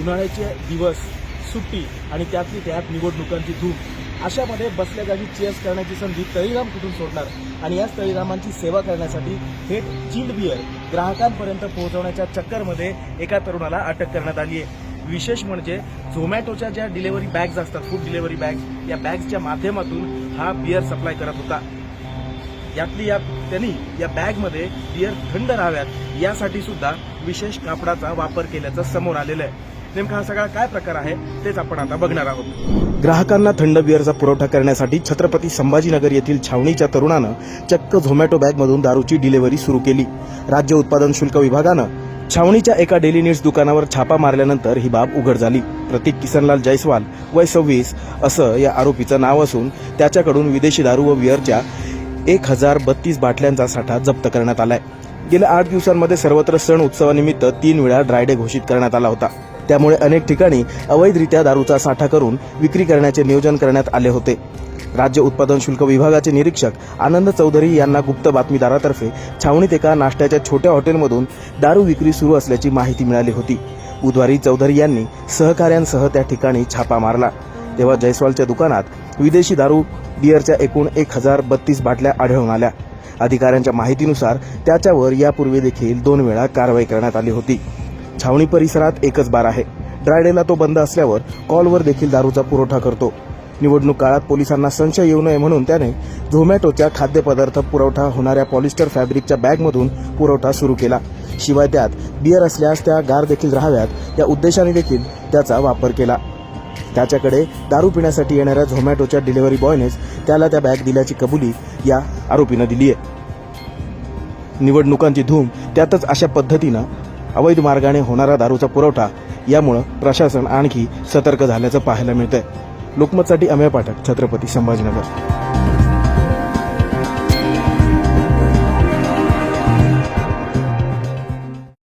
उन्हाळ्याचे दिवस सुट्टी आणि त्यातली त्यात निवडणुकांची धूम. अशामध्ये बसल्या जागी चेअर्स करण्याची संधी तळीराम कुठून सोडणार? आणि याच तळीरामांची सेवा करण्यासाठी थेट चिल्ड बियर ग्राहकांपर्यंत पोहोचवण्याच्या चक्करमध्ये एका तरुणाला अटक करण्यात आली आहे. विशेष म्हणजे झोमॅटोच्या ज्या डिलेवरी बॅग्स असतात फूड डिलेवरी बॅग्स या बॅग्सच्या माध्यमातून हा बियर सप्लाय करत होता. यातली या त्यांनी या बॅगमध्ये बियर थंड राहाव्यात यासाठी सुद्धा विशेष कापडाचा वापर केल्याचं समोर आलेलं आहे. नेमका हा सगळा काय प्रकार आहे तेच आपण आता बघणार आहोत. ग्राहकांना थंड बिअरचा पुरवठा करण्यासाठी छत्रपती संभाजीनगर येथील छावणीच्या तरुणानं चक्क झोमॅटो बॅगमधून दारूची डिलिव्हरी सुरू केली. राज्य उत्पादन शुल्क विभागानं छावणीच्या एका डेली नीड्स दुकानावर छापा मारल्यानंतर ही बाब उघड झाली. प्रतीक किसनलाल जयस्वाल वय सव्वीस असं या आरोपीचं नाव असून त्याच्याकडून विदेशी दारू व बिअरच्या एक हजार बत्तीस बाटल्यांचा साठा जप्त करण्यात आलाय. गेल्या आठ दिवसांमध्ये सर्वत्र सण उत्सवानिमित्त तीन वेळा ड्रायडे घोषित करण्यात आला होता. त्यामुळे अनेक ठिकाणी अवैधरित्या दारूचा साठा करून विक्री करण्याचे नियोजन करण्यात आले होते. राज्य उत्पादन शुल्क विभागाचे निरीक्षक आनंद चौधरी यांना गुप्त बातमीदारातर्फे छावणीत एका नाश्त्याच्या छोट्या हॉटेलमधून दारू विक्री सुरू असल्याची माहिती मिळाली होती. बुधवारी चौधरी यांनी सहकाऱ्यांसह त्या ठिकाणी छापा मारला. तेव्हा जयस्वालच्या दुकानात विदेशी दारू बिअरच्या एकूण एक हजार बत्तीस बाटल्या आढळून आल्या. अधिकाऱ्यांच्या माहितीनुसार त्याच्यावर यापूर्वी देखील दोन वेळा कारवाई करण्यात आली होती. छावणी परिसरात एकच बार आहे. ड्रायडेला तो बंद असल्यावर कॉलवर देखील दारूचा पुरवठा करतो. निवडणूक काळात पोलिसांना संशय येऊ नये म्हणून त्याने झोमॅटोच्या खाद्यपदार्थ पुरवठा होणाऱ्या पॉलिस्टर फॅब्रिकच्या बॅगमधून पुरवठा सुरू केला. शिवाय त्यात बियर असल्यास त्या गार देखील राहाव्यात या उद्देशाने देखील त्याचा वापर केला. त्याच्याकडे दारू पिण्यासाठी येणाऱ्या झोमॅटोच्या डिलिव्हरी बॉयनेच त्याला त्या बॅग दिल्याची कबुली या आरोपीनं दिली आहे निवडणुकांची धूम त्यातच अशा पद्धतीनं अवैध मार्गाने होणारा दारूचा पुरवठा यामुळं प्रशासन आणखी सतर्क झाल्याचं पाहायला मिळतंय. लोकमतसाठी अमेय पाठक छत्रपती संभाजीनगर.